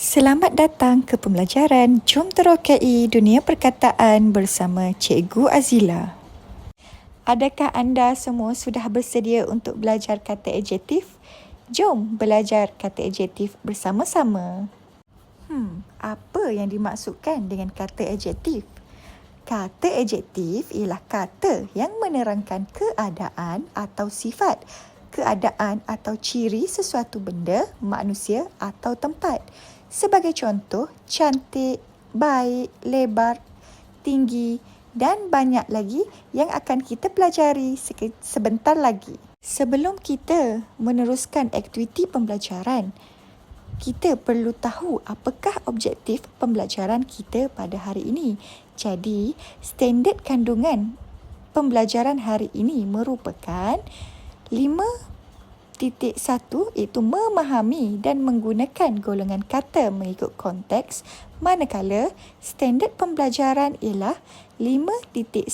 Selamat datang ke pembelajaran Jom Terokai Dunia Perkataan bersama Cikgu Azila. Adakah anda semua sudah bersedia untuk belajar kata adjektif? Jom belajar kata adjektif bersama-sama. Hmm, apa yang dimaksudkan dengan kata adjektif? Kata adjektif ialah kata yang menerangkan keadaan atau sifat, keadaan atau ciri sesuatu benda, manusia atau tempat. Sebagai contoh, cantik, baik, lebar, tinggi dan banyak lagi yang akan kita pelajari sebentar lagi. Sebelum kita meneruskan aktiviti pembelajaran, kita perlu tahu apakah objektif pembelajaran kita pada hari ini. Jadi, standard kandungan pembelajaran hari ini merupakan titik satu iaitu memahami dan menggunakan golongan kata mengikut konteks manakala standard pembelajaran ialah 5.1.3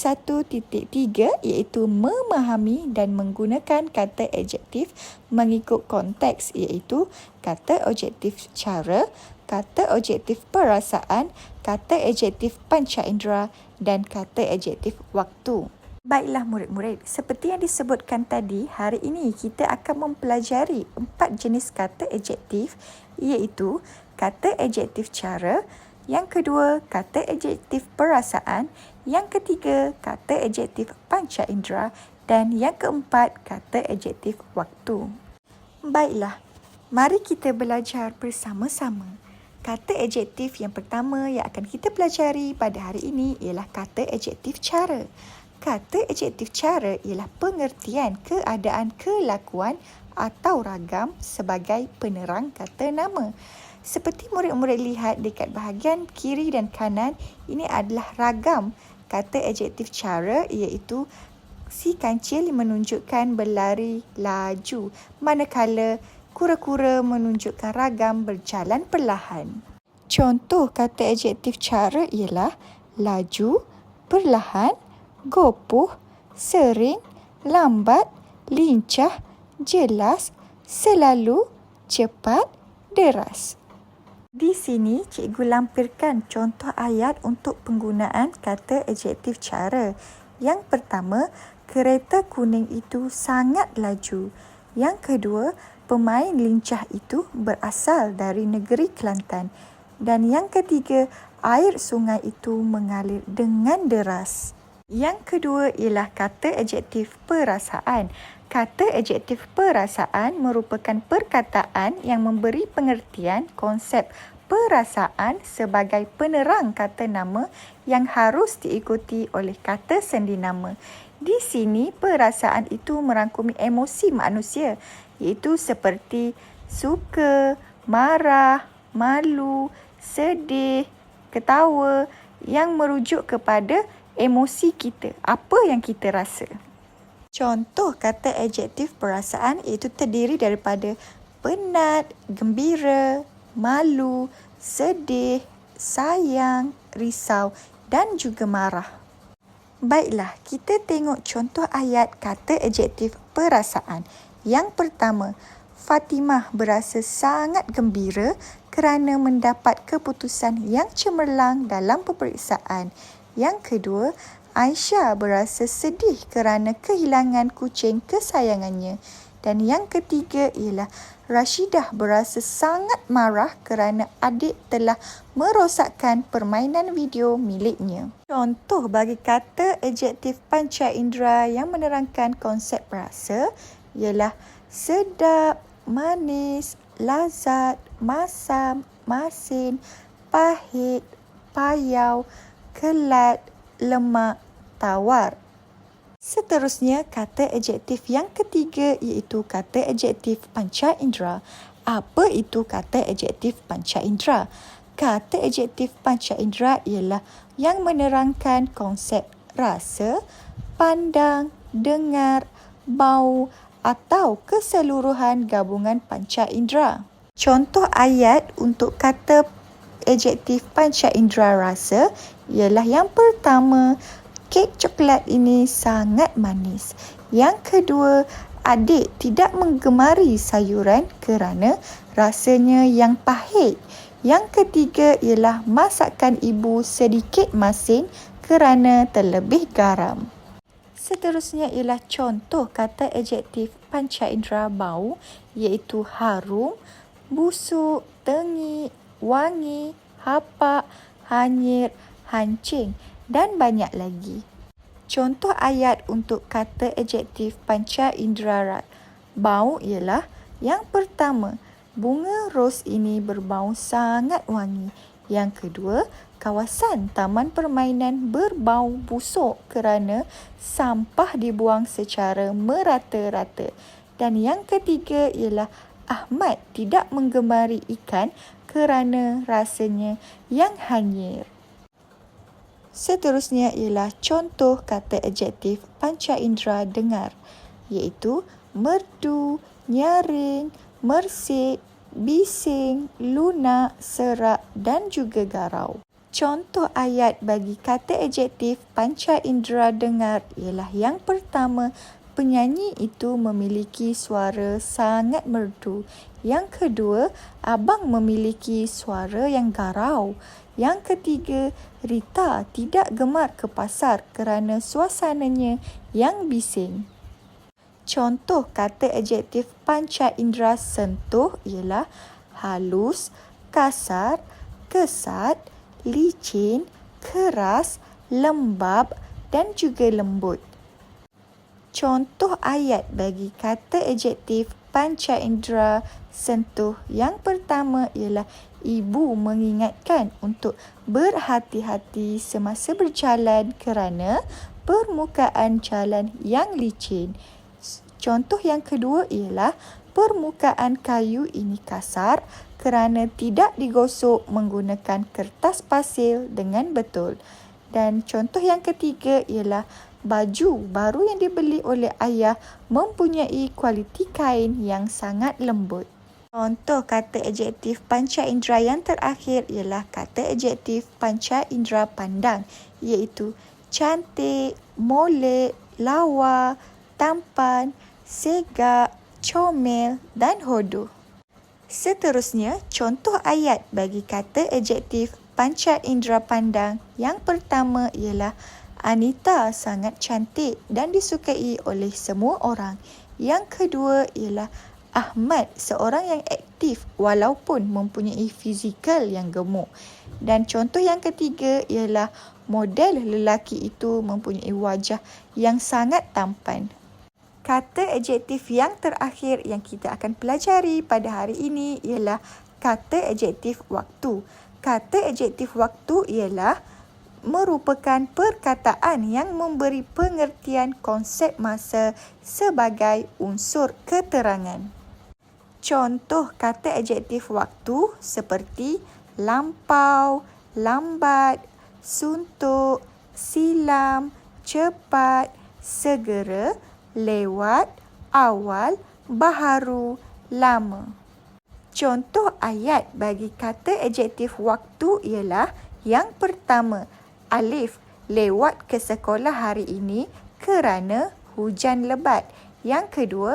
iaitu memahami dan menggunakan kata adjektif mengikut konteks iaitu kata adjektif cara, kata adjektif perasaan, kata adjektif panca indera dan kata adjektif waktu. Baiklah murid-murid, seperti yang disebutkan tadi, hari ini kita akan mempelajari empat jenis kata adjektif iaitu kata adjektif cara, yang kedua kata adjektif perasaan, yang ketiga kata adjektif panca indera dan yang keempat kata adjektif waktu. Baiklah, mari kita belajar bersama-sama. Kata adjektif yang pertama yang akan kita pelajari pada hari ini ialah kata adjektif cara. Kata adjektif cara ialah pengertian keadaan kelakuan atau ragam sebagai penerang kata nama. Seperti murid-murid lihat dekat bahagian kiri dan kanan, ini adalah ragam kata adjektif cara iaitu si kancil menunjukkan berlari laju manakala kura-kura menunjukkan ragam berjalan perlahan. Contoh kata adjektif cara ialah laju, perlahan, gopoh, sering, lambat, lincah, jelas, selalu, cepat, deras. Di sini, cikgu lampirkan contoh ayat untuk penggunaan kata adjektif cara. Yang pertama, kereta kuning itu sangat laju. Yang kedua, pemain lincah itu berasal dari negeri Kelantan. Dan yang ketiga, air sungai itu mengalir dengan deras. Yang kedua ialah kata adjektif perasaan. Kata adjektif perasaan merupakan perkataan yang memberi pengertian konsep perasaan sebagai penerang kata nama yang harus diikuti oleh kata sendi nama. Di sini perasaan itu merangkumi emosi manusia iaitu seperti suka, marah, malu, sedih, ketawa yang merujuk kepada emosi kita, apa yang kita rasa. Contoh kata adjektif perasaan itu terdiri daripada penat, gembira, malu, sedih, sayang, risau dan juga marah. Baiklah, kita tengok contoh ayat kata adjektif perasaan. Yang pertama, Fatimah berasa sangat gembira kerana mendapat keputusan yang cemerlang dalam peperiksaan. Yang kedua, Aisyah berasa sedih kerana kehilangan kucing kesayangannya. Dan yang ketiga ialah Rashidah berasa sangat marah kerana adik telah merosakkan permainan video miliknya. Contoh bagi kata adjektif panca indera yang menerangkan konsep rasa ialah sedap, manis, lazat, masam, masin, pahit, payau, kelat, lemak, tawar. Seterusnya, kata adjektif yang ketiga iaitu kata adjektif panca indera. Apa itu kata adjektif panca indera? Kata adjektif panca indera ialah yang menerangkan konsep rasa, pandang, dengar, bau atau keseluruhan gabungan panca indera. Contoh ayat untuk kata adjektif panca indera rasa ialah yang pertama, kek coklat ini sangat manis. Yang kedua, adik tidak menggemari sayuran kerana rasanya yang pahit. Yang ketiga ialah masakan ibu sedikit masin kerana terlebih garam. Seterusnya ialah contoh kata adjektif panca indera bau iaitu harum, busuk, tengik, wangi, hapak, hanyir, hancing dan banyak lagi. Contoh ayat untuk kata adjektif panca indera bau ialah yang pertama, bunga ros ini berbau sangat wangi. Yang kedua, kawasan taman permainan berbau busuk kerana sampah dibuang secara merata-rata. Dan yang ketiga ialah Ahmad tidak menggemari ikan kerana rasanya yang hanyir. Seterusnya ialah contoh kata adjektif panca indera dengar iaitu merdu, nyaring, mersik, bising, lunak, serak dan juga garau. Contoh ayat bagi kata adjektif panca indera dengar ialah yang pertama, penyanyi itu memiliki suara sangat merdu. Yang kedua, abang memiliki suara yang garau. Yang ketiga, Rita tidak gemar ke pasar kerana suasananya yang bising. Contoh kata adjektif panca indera sentuh ialah halus, kasar, kesat, licin, keras, lembab dan juga lembut. Contoh ayat bagi kata adjektif panca indera sentuh yang pertama ialah ibu mengingatkan untuk berhati-hati semasa berjalan kerana permukaan jalan yang licin. Contoh yang kedua ialah permukaan kayu ini kasar kerana tidak digosok menggunakan kertas pasir dengan betul. Dan contoh yang ketiga ialah baju baru yang dibeli oleh ayah mempunyai kualiti kain yang sangat lembut. Contoh kata adjektif panca indera yang terakhir ialah kata adjektif panca indera pandang iaitu cantik, molek, lawa, tampan, segak, comel dan hodoh. Seterusnya, contoh ayat bagi kata adjektif panca indera pandang yang pertama ialah Anita sangat cantik dan disukai oleh semua orang. Yang kedua ialah Ahmad seorang yang aktif walaupun mempunyai fizikal yang gemuk. Dan contoh yang ketiga ialah model lelaki itu mempunyai wajah yang sangat tampan kata adjektif yang terakhir yang kita akan pelajari pada hari ini ialah kata adjektif waktu. Kata adjektif waktu ialah merupakan perkataan yang memberi pengertian konsep masa sebagai unsur keterangan. Contoh kata adjektif waktu seperti lampau, lambat, suntuk, silam, cepat, segera, lewat, awal, baharu, lama. Contoh ayat bagi kata adjektif waktu ialah yang pertama, Alif lewat ke sekolah hari ini kerana hujan lebat. Yang kedua,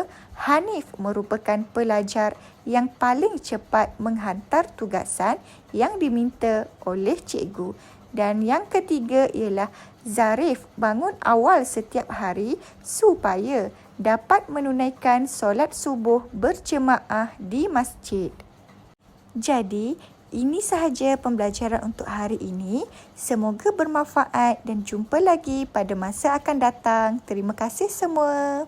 Hanif merupakan pelajar yang paling cepat menghantar tugasan yang diminta oleh cikgu. Dan yang ketiga ialah Zarif bangun awal setiap hari supaya dapat menunaikan solat subuh berjemaah di masjid. Jadi, ini sahaja pembelajaran untuk hari ini. Semoga bermanfaat dan jumpa lagi pada masa akan datang. Terima kasih semua.